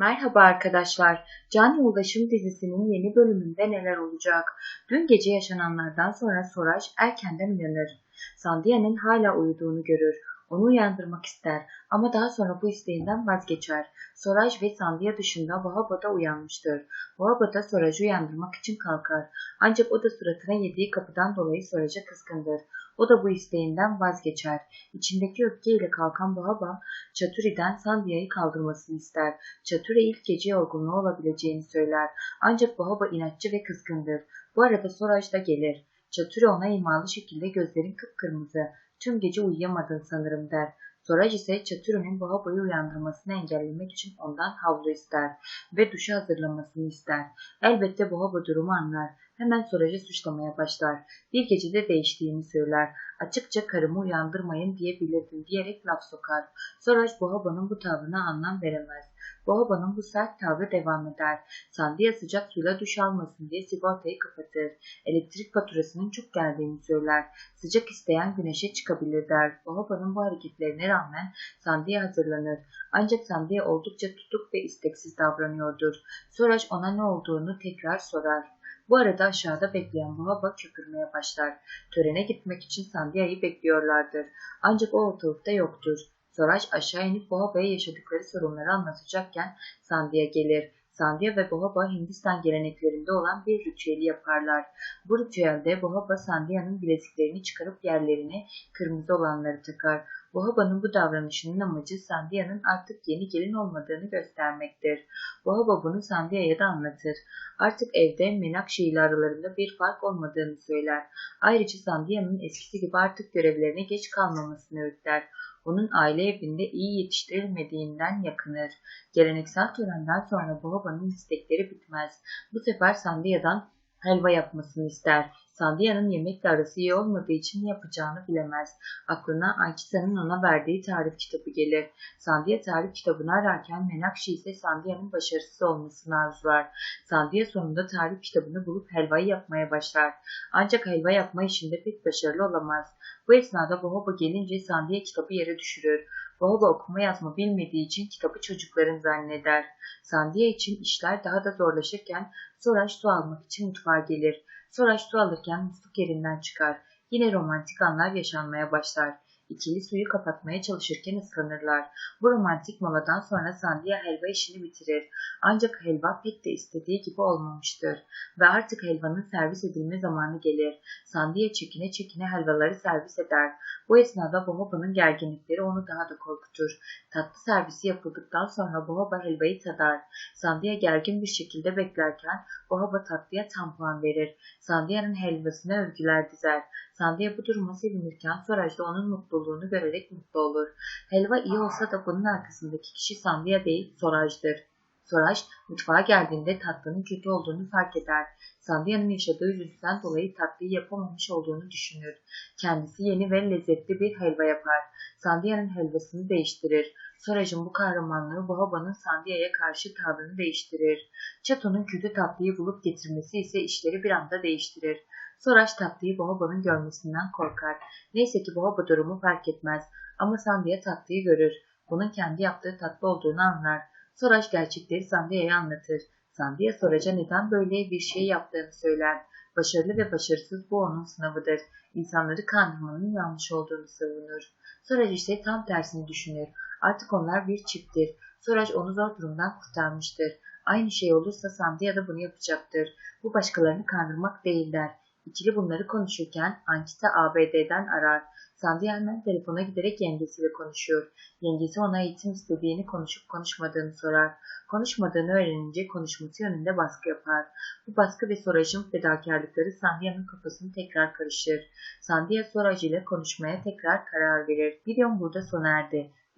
Merhaba arkadaşlar. Can Yoldaşım dizisinin yeni bölümünde neler olacak? Dün gece yaşananlardan sonra Soraj erkenden uyanır. Sandia'nın hala uyuduğunu görür. Onu uyandırmak ister ama daha sonra bu isteğinden vazgeçer. Soraj ve Sandia dışında Vahaba da uyanmıştır. Vahaba da Soraj'ı uyandırmak için kalkar. Ancak o da suratına yediği kapıdan dolayı Soraj'a kıskındır. O da bu isteğinden vazgeçer. İçindeki öfkeyle kalkan Vahaba, Çaturi'den Sandia'yı kaldırmasını ister. Çaturi ilk gece yorgunluğu olabileceğini söyler. Ancak Vahaba inatçı ve kızgındır. Bu arada Soraj da gelir. Çaturi ona imalı şekilde gözlerin kıpkırmızı, tüm gece uyuyamadın sanırım der. Soraj ise Çatürü'nün Vahabo'yu uyandırmasını engellemek için ondan havlu ister ve duşa hazırlamasını ister. Elbette Vahabo durumu anlar. Hemen Soraj'ı suçlamaya başlar. Bir gecede değiştiğini söyler. Açıkça karımı uyandırmayın diyebilirdim diyerek laf sokar. Soraj Vahabo'nun bu tavrına anlam veremez. Bohaba'nın bu sert tavrı devam eder. Sandiya sıcak suyla duş almasın diye sigortayı kapatır. Elektrik faturasının çok geldiğini söyler. Sıcak isteyen güneşe çıkabilir der. Bohaba'nın bu hareketlerine rağmen Sandiya hazırlanır. Ancak Sandiya oldukça tutuk ve isteksiz davranıyordur. Soraj ona ne olduğunu tekrar sorar. Bu arada aşağıda bekleyen Bohaba köpürmeye başlar. Törene gitmek için Sandia'yı bekliyorlardır. Ancak o ortalıkta yoktur. Soraj aşağı inip Bohaba'ya yaşadıkları sorunları anlatacakken Sandia gelir. Sandia ve Bohaba Hindistan geleneklerinde olan bir ritüeli yaparlar. Bu ritüelde Bohaba Sandia'nın bileziklerini çıkarıp yerlerine kırmızı olanları takar. Bohaba'nın bu davranışının amacı Sandia'nın artık yeni gelin olmadığını göstermektir. Bohaba bunu Sandia'ya da anlatır. Artık evde Menakşe ile aralarında bir fark olmadığını söyler. Ayrıca Sandia'nın eskisi gibi artık görevlerine geç kalmamasını öğütler onun aile evinde iyi yetiştirilmediğinden yakınır. Geleneksel törenden sonra babanın istekleri bitmez. Bu sefer Sandia'dan helva yapmasını ister. Sandia'nın yemekle arası iyi olmadığı için ne yapacağını bilemez. Aklına Ankita'nın ona verdiği tarif kitabı gelir. Sandia tarif kitabını ararken Menakşi ise Sandia'nın başarısız olmasını arzular. Sandia sonunda tarif kitabını bulup helvayı yapmaya başlar. Ancak helva yapma işinde pek başarılı olamaz. Bu esnada Bohoba gelince Sandia kitabı yere düşürür. Bohoba okuma yazma bilmediği için kitabı çocukların zanneder. Sandia için işler daha da zorlaşırken Soraş su almak için mutfağa gelir. Soraş su alırken musluk yerinden çıkar. Yine romantik anlar yaşanmaya başlar. İkili suyu kapatmaya çalışırken ıslanırlar. Bu romantik moladan sonra Sandia helva işini bitirir. Ancak helva pek de istediği gibi olmamıştır. Ve artık helvanın servis edilme zamanı gelir. Sandia çekine çekine helvaları servis eder. Bu esnada Bohoba'nın gerginlikleri onu daha da korkutur. Tatlı servisi yapıldıktan sonra Bohoba helvayı tadar. Sandia gergin bir şekilde beklerken Bohoba tatlıya tam puan verir. Sandia'nın helvasına övgüler dizer. Sandia bu duruma sevinirken Soraj da onun mutluluğunu görerek mutlu olur. Helva iyi olsa da bunun arkasındaki kişi Sandia değil Soraj'dır. Soraj mutfağa geldiğinde tatlının kötü olduğunu fark eder. Sandia'nın yaşadığı üzüntüden dolayı tatlıyı yapamamış olduğunu düşünür. Kendisi yeni ve lezzetli bir helva yapar. Sandia'nın helvasını değiştirir. Soraj'ın bu kahramanlığı Bohaba'nın Sandia'ya karşı tavrını değiştirir. Çato'nun kötü tatlıyı bulup getirmesi ise işleri bir anda değiştirir. Soraj tatlıyı Bohaba'nın görmesinden korkar. Neyse ki Bohaba durumu fark etmez ama Sandia tatlıyı görür. Bunun kendi yaptığı tatlı olduğunu anlar. Soraj gerçekleri Sandia'ya anlatır. Sandia Soraj'a neden böyle bir şey yaptığını söyler. Başarılı ve başarısız bu onun sınavıdır. İnsanları kandırmanın yanlış olduğunu savunur. Soraj ise tam tersini düşünür. Artık onlar bir çifttir. Soraj onu zor durumdan kurtarmıştır. Aynı şey olursa Sandia da bunu yapacaktır. Bu başkalarını kandırmak değil der. İkili bunları konuşurken Ankita ABD'den arar. Sandy hemen telefona giderek yengesiyle konuşuyor. Yengesi ona eğitim istediğini konuşup konuşmadığını sorar. Konuşmadığını öğrenince konuşması yönünde baskı yapar. Bu baskı ve Soraj'ın fedakarlıkları Sandya'nın kafasını tekrar karışır. Sandia Soraj ile konuşmaya tekrar karar verir. Videom burada sona erdi.